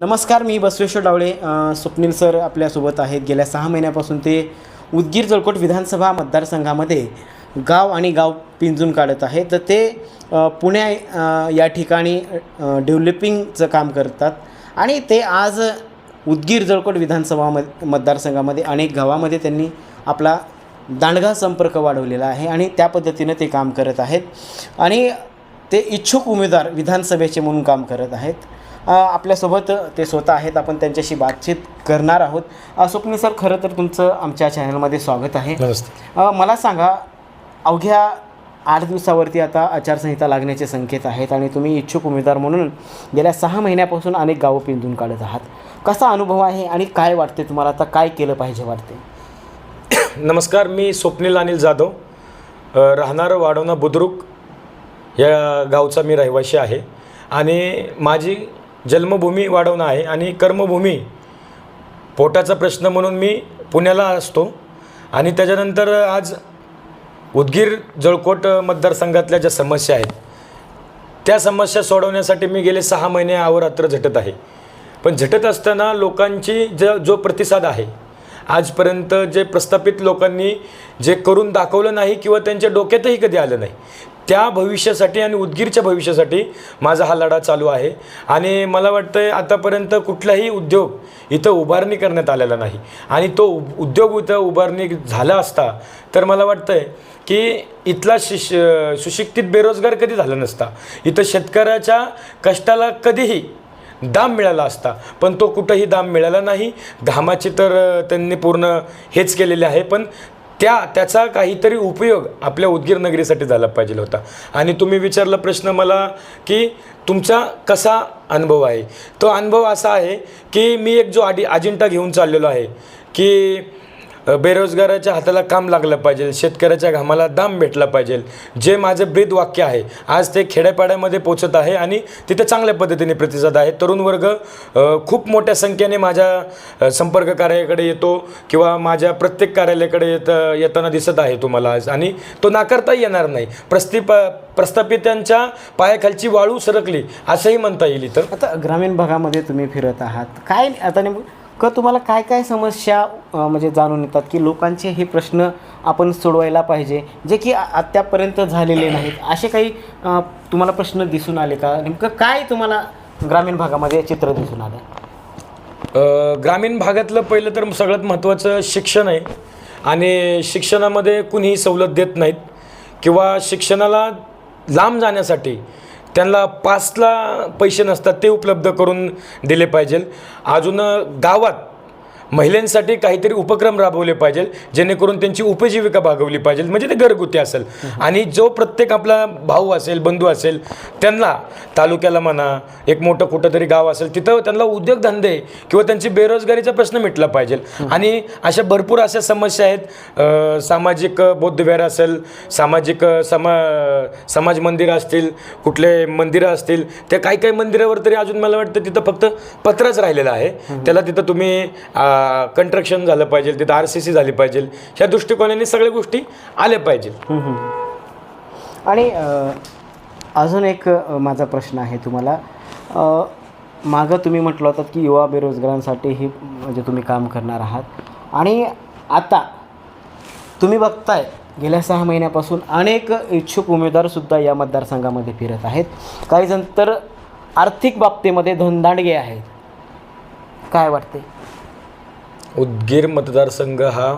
नमस्कार मी बसवेश्वर डावळे स्वप्नील सर आपल्यासोबत आहेत. गेल्या सहा महिन्यापासून ते उदगीर जळकोट विधानसभा मतदारसंघामध्ये गाव आणि गाव पिंजून काढत आहेत. तर ते पुण्या या ठिकाणी डेव्हलपिंगचं काम करतात आणि ते आज उदगीर जळकोट विधानसभा मत मतदारसंघामध्ये अनेक गावामध्ये त्यांनी आपला दांडगा संपर्क वाढवलेला आहे आणि त्या पद्धतीनं ते काम करत आहेत. आणि ते इच्छुक उमेदवार विधानसभेचे म्हणून काम करत आहेत. आपल्यासोबत ते स्वतः आहेत. आपण त्यांच्याशी बातचीत करणार आहोत. अ, स्वप्नील सर खरं तर तुमचं आमच्या चॅनलमध्ये स्वागत आहे. मला सांगा अवघ्या आठ दिवसावरती आता आचारसंहिता लागण्याचे संकेत आहेत आणि तुम्ही इच्छुक उमेदवार म्हणून गेल्या सहा महिन्यापासून अनेक गावं पिंजून काढत आहात. कसा अनुभव आहे आणि काय वाटते तुम्हाला? आता काय केलं पाहिजे वाटते नमस्कार मी स्वप्नील अनिल जाधव. राहणार वाढवणा बुद्रुक या गावचा मी रहिवासी आहे. आणि माझी जन्मभूमी वाढवणं आहे आणि कर्मभूमी पोटाचा प्रश्न म्हणून मी पुण्याला असतो. आणि त्याच्यानंतर आज उदगीर जळकोट मतदारसंघातल्या ज्या समस्या आहेत त्या समस्या सोडवण्यासाठी मी गेले सहा महिने अहोरात्र झटत आहे. पण झटत असताना लोकांची ज जो प्रतिसाद आहे आजपर्यंत जे प्रस्थापित लोकांनी जे करून दाखवलं नाही किंवा त्यांच्या डोक्यातही कधी आलं नाही त्या भविष्यासाठी आणि उदगीरच्या भविष्यासाठी माझा हा लढा चालू आहे. आणि मला वाटतं आतापर्यंत कुठलाही उद्योग इथं उभारणी करण्यात आलेला नाही. आणि तो उ- उद्योग इथं उभारणी झाला असता तर मला वाटतं आहे की इथला शिश सुशिक्षित बेरोजगार कधी झाला नसता. इथं शेतकऱ्याच्या कष्टाला कधीही दाम मिळाला असता. पण तो कुठंही दाम मिळाला नाही. घामाची तर त्यांनी पूर्ण हेच केलेले आहे पण त्या त्याचा काहीतरी उपयोग आपल्या उदगीर नगरीसाठी झाला पाहिजे होता. आणि तुम्ही विचारला प्रश्न मला की तुमचा कसा अनुभव आहे? तो अनुभव असा आहे की मी एक जो आडी अजिंठा घेऊन चाललेलो आहे की बेरोजगाराच्या हाताला काम लागलं पाहिजे शेतकऱ्याच्या घामाला दाम भेटला पाहिजे. जे माझं ब्रीद वाक्य आहे आज ते खेड्यापाड्यामध्ये पोचत आहे आणि तिथे चांगल्या पद्धतीने प्रतिसाद आहे. तरुण वर्ग खूप मोठ्या संख्येने माझ्या संपर्क कार्यालयाकडे येतो किंवा माझ्या प्रत्येक कार्यालयाकडे येत येताना दिसत आहे तुम्हाला आज. आणि तो नाकारता येणार नाही. प्रस्थिप प्रस्थापितांच्या पायाखालची वाळू सरकली असंही म्हणता येईल इथं आता ग्रामीण भागामध्ये तुम्ही फिरत आहात. काय आता नेमकं तुम्हाला काय काय समस्या म्हणजे जाणून येतात की लोकांचे हे प्रश्न आपण सोडवायला पाहिजे जे की आ- आत्तापर्यंत झालेले नाहीत? असे काही तुम्हाला प्रश्न दिसून आले का? नेमकं काय तुम्हाला ग्रामीण भागामध्ये चित्र दिसून आलं ग्रामीण भागातलं पहिलं तर सगळ्यात महत्त्वाचं शिक्षण आहे. आणि शिक्षणामध्ये कुणीही सवलत देत नाहीत. किंवा शिक्षणाला लांब जाण्यासाठी त्यांना पासला पैसे नसतात ते उपलब्ध करून दिले पाहिजेल अजून गावात महिलांसाठी काहीतरी उपक्रम राबवले पाहिजे जेणेकरून त्यांची उपजीविका भागवली पाहिजे म्हणजे ते घरगुती असेल. आणि जो प्रत्येक आपला भाऊ असेल बंधू असेल त्यांना तालुक्याला म्हणा एक मोठं कुठं तरी गाव असेल तिथं त्यांना उद्योगधंदे किंवा त्यांची बेरोजगारीचा प्रश्न मिटला पाहिजे. आणि अशा भरपूर अशा समस्या आहेत. सामाजिक बौद्धविहार असेल सामाजिक समा समाज मंदिरं असतील कुठले मंदिरं असतील त्या काही काही मंदिरावर तरी अजून मला वाटतं तिथं फक्त पत्रच राहिलेलं आहे. त्याला तिथं तुम्ही कंस्ट्रक्शन झालं पाहिजे तिथं आर सी सी झाली पाहिजे. ह्या दृष्टिकोनाने सगळ्या गोष्टी आल्या पाहिजे. आणि अजून एक माझा प्रश्न आहे तुम्हाला. मागं तुम्ही म्हटलं होतात की युवा बेरोजगारांसाठी ही म्हणजे तुम्ही काम करणार आहात. आणि आता तुम्ही बघताय गेल्या सहा महिन्यापासून अनेक इच्छुक उमेदवारसुद्धा या मतदारसंघामध्ये फिरत आहेत. काही जण तर आर्थिक बाबतीमध्ये धनदांडगे आहेत. काय वाटते उदगीर मतदारसंघ हा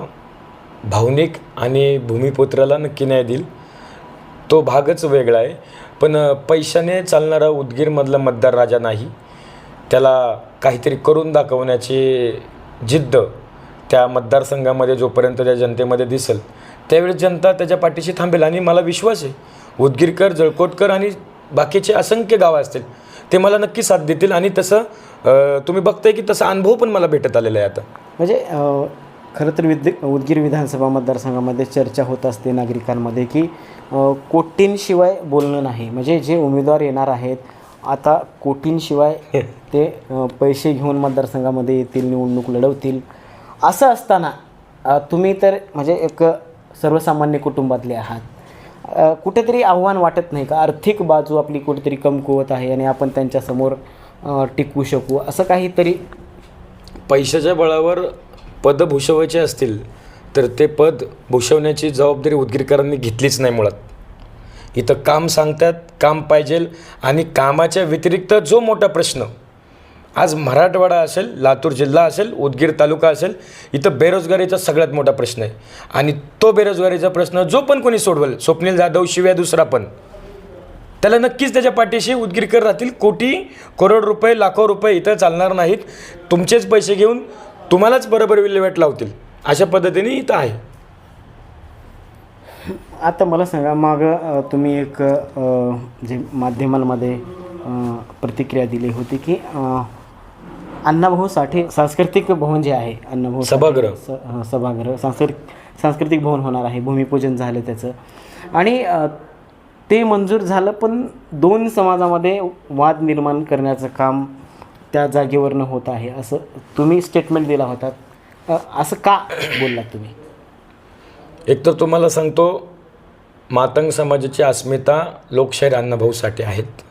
भावनिक आणि भूमिपुत्राला नक्की न्याय देईल. तो भागच वेगळा आहे. पण पैशाने चालणारा उदगीरमधला मतदार राजा नाही. त्याला काहीतरी करून दाखवण्याची जिद्द त्या मतदारसंघामध्ये जोपर्यंत त्या जनतेमध्ये दिसेल त्यावेळी जनता त्याच्या पाठीशी थांबेल आणि मला विश्वास आहे उदगीरकर जळकोटकर आणि बाकीचे असंख्य गावं असतील ते मला नक्की साथ देतील आणि तसं तुम्ही बघताय की तसा अनुभव पण मला भेटत आलेला आहे आता. म्हणजे खरं तर विद्य उदगीर विधानसभा मतदारसंघामध्ये चर्चा होत असते नागरिकांमध्ये की कोटींशिवाय बोलणं नाही. म्हणजे जे उमेदवार येणार आहेत आता कोटींशिवाय ते पैसे घेऊन मतदारसंघामध्ये येतील निवडणूक लढवतील. असं असताना तुम्ही तर म्हणजे एक सर्वसामान्य कुटुंबातले आहात. कुठेतरी आव्हान वाटत नाही का? आर्थिक बाजू आपली कुठेतरी कमकुवत आहे आणि आपण त्यांच्यासमोर टिकू टिकवू शकू. असं काहीतरी पैशाच्या बळावर पद भूषवायचे असतील तर ते पद भूषवण्याची जबाबदारी उदगीरकरांनी घेतलीच नाही मुळात. इथं काम सांगतात काम पाहिजेल आणि कामाच्या व्यतिरिक्त जो मोठा प्रश्न आज मराठवाडा असेल लातूर जिल्हा असेल उदगीर तालुका असेल इथं बेरोजगारीचा सगळ्यात मोठा प्रश्न आहे. आणि तो बेरोजगारीचा प्रश्न जो पण कोणी सोडवेल स्वप्नील जाधव शिव्या दुसरा पण त्याला नक्कीच त्याच्या पाठीशी उदगीरकर राहतील. कोटी करोड रुपये लाखो रुपये इथं चालणार नाहीत. तुमचेच पैसे घेऊन तुम्हालाच बरोबर विल्हेवाट लावतील. अशा पद्धतीने इथं आहे. आता मला सांगा मागं तुम्ही एक जे माध्यमांमध्ये प्रतिक्रिया दिली होती की अण्णाभाऊ साठे सांस्कृतिक भवन जे आहे अण्णाभाऊ सभागृह. सभागृह सांस्कृतिक सांस्कृतिक भवन होणार आहे भूमिपूजन झालं त्याचं. आणि ते मंजूर झालं पण दोन समाजामध्ये वाद निर्माण करण्याचं काम त्या जागेवरनं होत आहे असं तुम्ही स्टेटमेंट दिला होता. असं का बोललात तुम्ही? एकतर तुम्हाला सांगतो मातंग समाजाची अस्मिता लोकशाहीर अण्णाभाऊसाठी आहेत.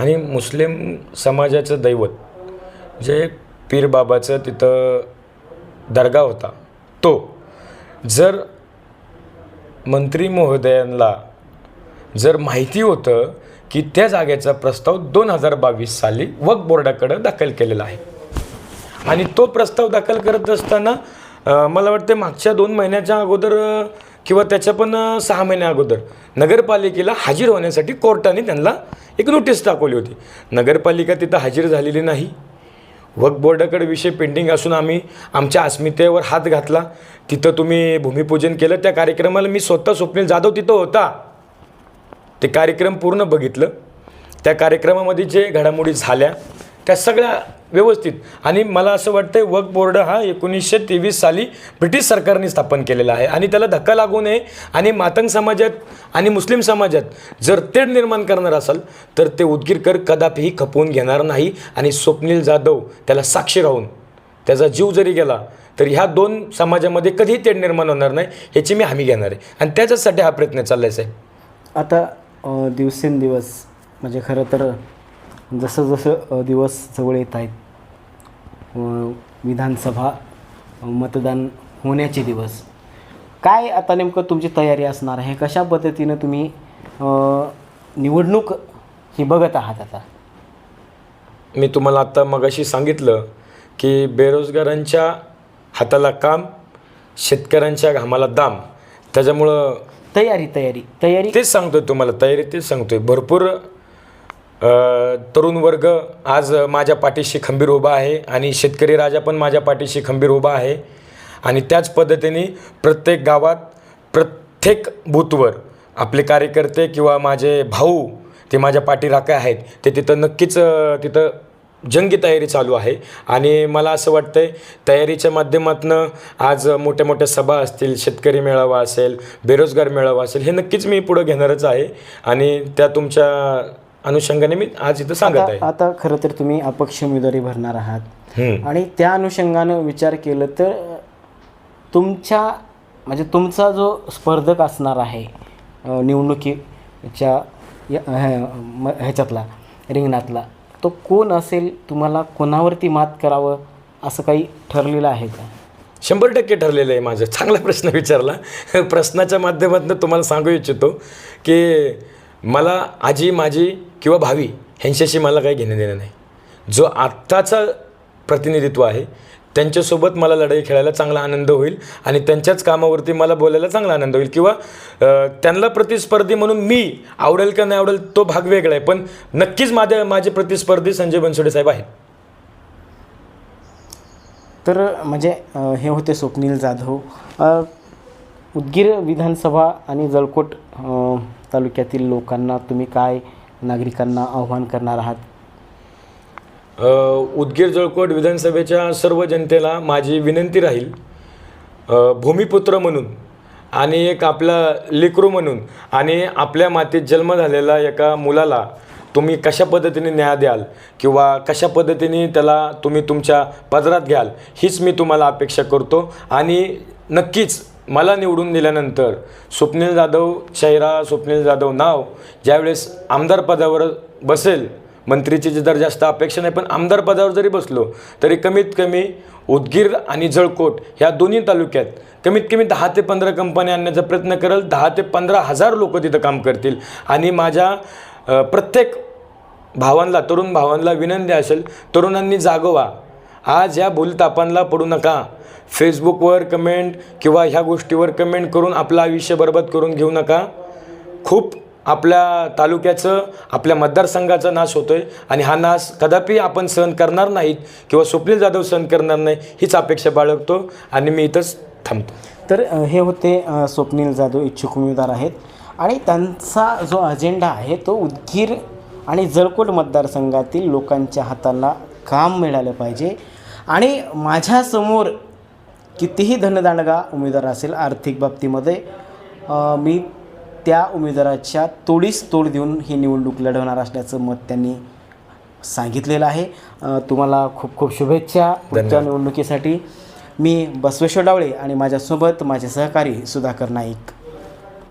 आणि मुस्लिम समाजाचं दैवत जे पीरबाबाचं तिथं दर्गा होता तो जर मंत्री महोदयांना जर माहिती होतं की त्या जागेचा प्रस्ताव दोन हजार बावीस साली वक्फ बोर्डाकडं दाखल केलेला आहे. आणि तो प्रस्ताव दाखल करत असताना मला वाटते मागच्या दोन महिन्याच्या अगोदर किंवा त्याच्या पण सहा महिन्या अगोदर नगरपालिकेला हजर होण्यासाठी कोर्टाने त्यांना एक नोटीस दाखवली होती. नगरपालिका तिथं हजर झालेली नाही. वक्फ बोर्डाकडे विषय पेंडिंग असून आम्ही आमच्या अस्मितेवर हात घातला. तिथं तुम्ही भूमिपूजन केलं त्या कार्यक्रमाला मी स्वतः स्वप्नील जाधव तिथं होता. ते कार्यक्रम पूर्ण बघितलं. त्या कार्यक्रमामध्ये जे घडामोडी झाल्या त्या सगळ्या व्यवस्थित. आणि मला असं वाटतं वक्फ बोर्ड हा एकोणीसशे तेवीस साली ब्रिटिश सरकारने स्थापन केलेला आहे. आणि त्याला धक्का लागू नये. आणि मातंग समाजात आणि मुस्लिम समाजात जर तेढ निर्माण करणार असाल तर ते उदगीरकर कदापिही खपवून घेणार नाही. आणि स्वप्नील जाधव त्याला साक्षी राहून त्याचा जीव जरी गेला तर ह्या दोन समाजामध्ये कधीही तेढ निर्माण होणार नाही ह्याची मी हमी घेणार आहे. आणि त्याच्यासाठी हा प्रयत्न चाललाय आहे साहेब. आता दिवसेंदिवस म्हणजे खरं तर जसं जसं दिवस जवळ येत आहेत विधानसभा मतदान होण्याचे दिवस काय आता नेमकं तुमची तयारी असणार आहे? कशा पद्धतीनं तुम्ही निवडणूक ही बघत आहात आता? मी तुम्हाला आत्ता मगाशी सांगितलं की बेरोजगारांच्या हाताला काम शेतकऱ्यांच्या घामाला दाम त्याच्यामुळं तयारी तयारी. तयारी. तेच सांगतोय तुम्हाला तयारी तेच सांगतोय. भरपूर अ, तरुण वर्ग आज माझ्या पाठीशी खंबीर उभा आहे आणि शेतकरी राजा पण माझ्या पाठीशी खंबीर उभा आहे. आणि त्याच पद्धतीने प्रत्येक गावात प्रत्येक बूथवर आपले कार्यकर्ते किंवा माझे भाऊ ते माझ्या पाठीराखे आहेत. ते तिथं नक्कीच अ, तिथं जंगी तयारी चालू आहे. आणि मला असं वाटतंय तयारीच्या माध्यमातून आज मोठ्या मोठ्या सभा असतील शेतकरी मेळावा असेल बेरोजगार मेळावा असेल हे नक्कीच मी पुढं घेणारच आहे. आणि त्या तुमच्या अनुषंगाने मी आज इथं सांगत आहे. आता खरं तर तुम्ही अपक्ष उमेदवारी भरणार आहात. आणि त्या अनुषंगानं विचार केलं तर तुमच्या म्हणजे तुमचा जो स्पर्धक असणार आहे निवडणुकीच्या ह्याच्यातला रिंगणातला तो कोण असेल तुम्हाला कोणावरती मात करावं असं काही ठरलेलं आहे का? शंभर टक्के ठरलेलं आहे माझं. चांगला प्रश्न विचारला. प्रश्नाच्या माध्यमातून तुम्हाला सांगू इच्छितो की मला आजी माझी किंवा भावी ह्यांच्याशी मला काही घेणं देणं नाही. जो आत्ताचा प्रतिनिधित्व आहे त्यांच्यासोबत मला लढाई खेळायला चांगला आनंद होईल आणि त्यांच्याच कामावरती मला बोलायला चांगला आनंद होईल. किंवा त्यांना प्रतिस्पर्धी म्हणून मी आवडेल का नाही आवडेल तो भाग वेगळा आहे. पण नक्कीच माझ्या माझे प्रतिस्पर्धी संजय बनसोडे साहेब आहेत. तर म्हणजे हे होते स्वप्नील जाधव. हो। उदगीर विधानसभा आणि जळकोट तालुक्यातील लोकांना तुम्ही काय नागरिकांना आव्हान करणार आहात? उदगीर जळकोट विधानसभेच्या सर्व जनतेला माझी विनंती राहील. भूमिपुत्र म्हणून आणि एक आपला लेकरू म्हणून आणि आपल्या मातीत जन्म झालेला एका मुलाला तुम्ही कशा पद्धतीने न्याय द्याल किंवा कशा पद्धतीने त्याला तुम्ही तुमच्या पदरात घ्याल हीच मी तुम्हाला अपेक्षा करतो. आणि नक्कीच मला निवडून दिल्यानंतर स्वप्नील जाधव चेहरा स्वप्नील जाधव नाव ज्यावेळेस आमदार पदावर बसेल मंत्रीची जर जास्त अपेक्षा नाही पण आमदार पदावर जरी बसलो तरी कमीत कमी उदगीर आणि जळकोट ह्या दोन्ही तालुक्यात कमीत कमी दहा ते पंधरा कंपन्या आणण्याचा प्रयत्न करेल. दहा ते पंधरा हजार लोक तिथं काम करतील. आणि माझ्या प्रत्येक भावांना तरुण भावांना विनंती असेल तरुणांनी जागवा. आज या भूलतापांना पडू नका. फेसबुकवर कमेंट किंवा ह्या गोष्टीवर कमेंट करून आपलं आयुष्य बरबाद करून घेऊ नका. खूप आपल्या तालुक्याचं आपल्या मतदारसंघाचा नाश होतो आहे आणि हा नाश कदापि आपण सहन करणार नाहीत किंवा स्वप्नील जाधव सहन करणार नाही हीच अपेक्षा बाळगतो आणि मी इथंच थांबतो. तर हे होते स्वप्नील जाधव इच्छुक उमेदवार आहेत आणि त्यांचा जो अजेंडा आहे तो उदगीर आणि जळकोट मतदारसंघातील लोकांच्या हाताला काम मिळालं पाहिजे. आणि माझ्यासमोर कितीही धनदांडगा उमेदवार असेल आर्थिक बाबतीमध्ये मी त्या उमेदवाराच्या तोडीस तोड देऊन ही निवडणूक लढवणार असल्याचं मत त्यांनी सांगितलेलं आहे. तुम्हाला खूप खूप शुभेच्छा पुढच्या. निवडणुकीसाठी. मी बसवेश्वर डावळे आणि माझ्यासोबत माझे सहकारी सुधाकर नाईक.